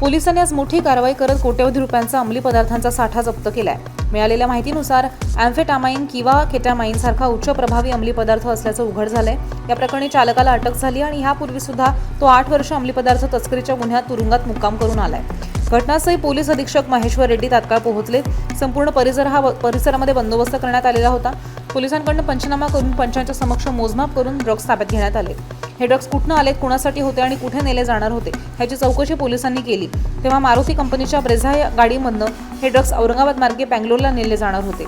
पोलिसांनी आज मोठी कारवाई करत कोट्यवधी रुपयांचा अंमली पदार्थांचा साठा जप्त केलाय. मिळालेल्या माहितीनुसार अँफेटामाइन किंवा केटामाइन सारखा उच्च प्रभावी अंमली पदार्थ असल्याचं उघड झालंय. या प्रकरणी चालकाला अटक झाली आणि ह्यापूर्वी सुद्धा तो आठ वर्ष अंमली पदार्थ तस्करीच्या गुन्ह्यात तुरुंगात मुक्काम करून आलाय. घटनास्थळी पोलीस अधीक्षक महेश्वर रेड्डी तात्काळ पोहोचले संपूर्ण परिसर हा परिसरामध्ये बंदोबस्त करण्यात आलेला होता. पोलिसांकडून पंचनामा करून पंचांच्या समक्ष मोजमाप करून ड्रग्ज ताब्यात घेण्यात आले. हे ड्रग्ज कुठनं आले कुणासाठी होते आणि कुठे नेले जाणार होते ह्याची चौकशी पोलिसांनी केली. तेव्हा मारुती कंपनीच्या ब्रेझा या गाडीमधनं हे ड्रग्ज औरंगाबाद मार्गे बँगलोरला नेले जाणार होते.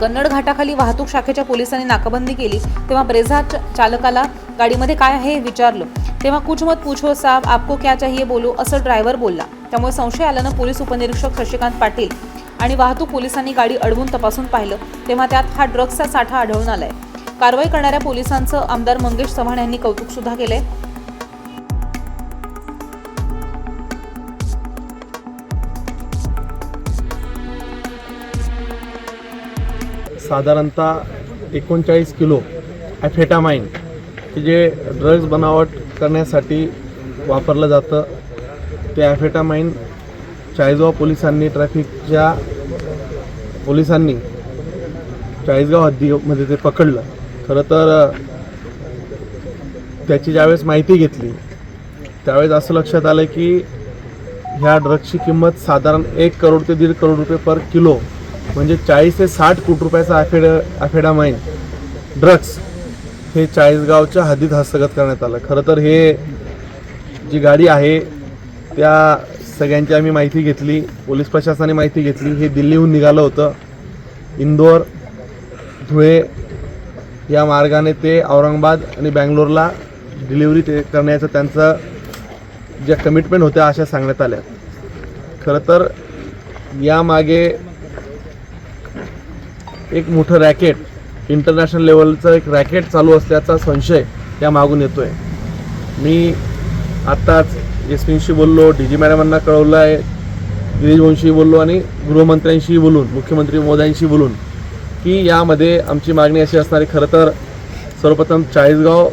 कन्नड घाटाखाली वाहतूक शाखेच्या पोलिसांनी नाकाबंदी केली. तेव्हा ब्रेझा च- चालकाला गाडीमध्ये काय आहे हे विचारलं. तेव्हा कुछ मत पूछो साहब आपको क्या चाहिए बोलो असं ड्रायव्हर बोलला. त्यामुळे संशय आल्यानं पोलीस उपनिरीक्षक शशिकांत पाटील आणि वाहतूक पोलिसांनी गाडी अडवून तपासून पाहिलं. तेव्हा त्यात हा ड्रग्जचा साठा आढळून आलाय. कारवाई करणाऱ्या पोलिसांचं आमदार मंगेश चव्हाण यांनी कौतुक सुद्धा केले साधारणतः एकोणचाळीस किलो ॲफेटामाइन की जे ड्रग्ज बनावट करण्यासाठी वापरलं जातं ते ॲफेटामाइन चाळीसगाव पोलिसांनी ट्रॅफिकच्या पोलिसांनी चाळीसगाव हद्दीमध्ये ते पकडलं. खरं तर त्याची ज्यावेळेस माहिती घेतली त्यावेळेस असं लक्षात आलं की ह्या ड्रग्सची किंमत साधारण एक करोड ते दीड करोड रुपये पर किलो म्हणजे चाळीस ते साठ कोटी रुपयाचा आफेड ॲफेडामाइन ड्रग्स हे चाळीसगावच्या हद्दीत हस्तगत करण्यात आलं. खरं तर हे जी गाडी आहे त्या सगळ्यांची आम्ही माहिती घेतली पोलीस प्रशासनाने माहिती घेतली हे दिल्लीहून निघालं होतं. इंदोर धुळे या मार्गाने ते औरंगाबाद आणि बँगलोरला डिलिव्हरी ते करण्याचं त्यांचं ज्या कमिटमेंट होत्या अशा सांगण्यात आल्या. खरं तर यामागे एक मोठं रॅकेट इंटरनॅशनल लेवलचं एक रॅकेट चालू असल्याचा संशय या मागून येतो आहे मी आत्ताच एसपींशी बोललो डी जी मॅडमांना कळवलं आहे गिरीशवंशी बोललो आणि गृहमंत्र्यांशी बोलून मुख्यमंत्री मोद्यांशी बोलून की यामध्ये आमची मागणी अशी असणारी खरं तर सर्वप्रथम चाळीसगाव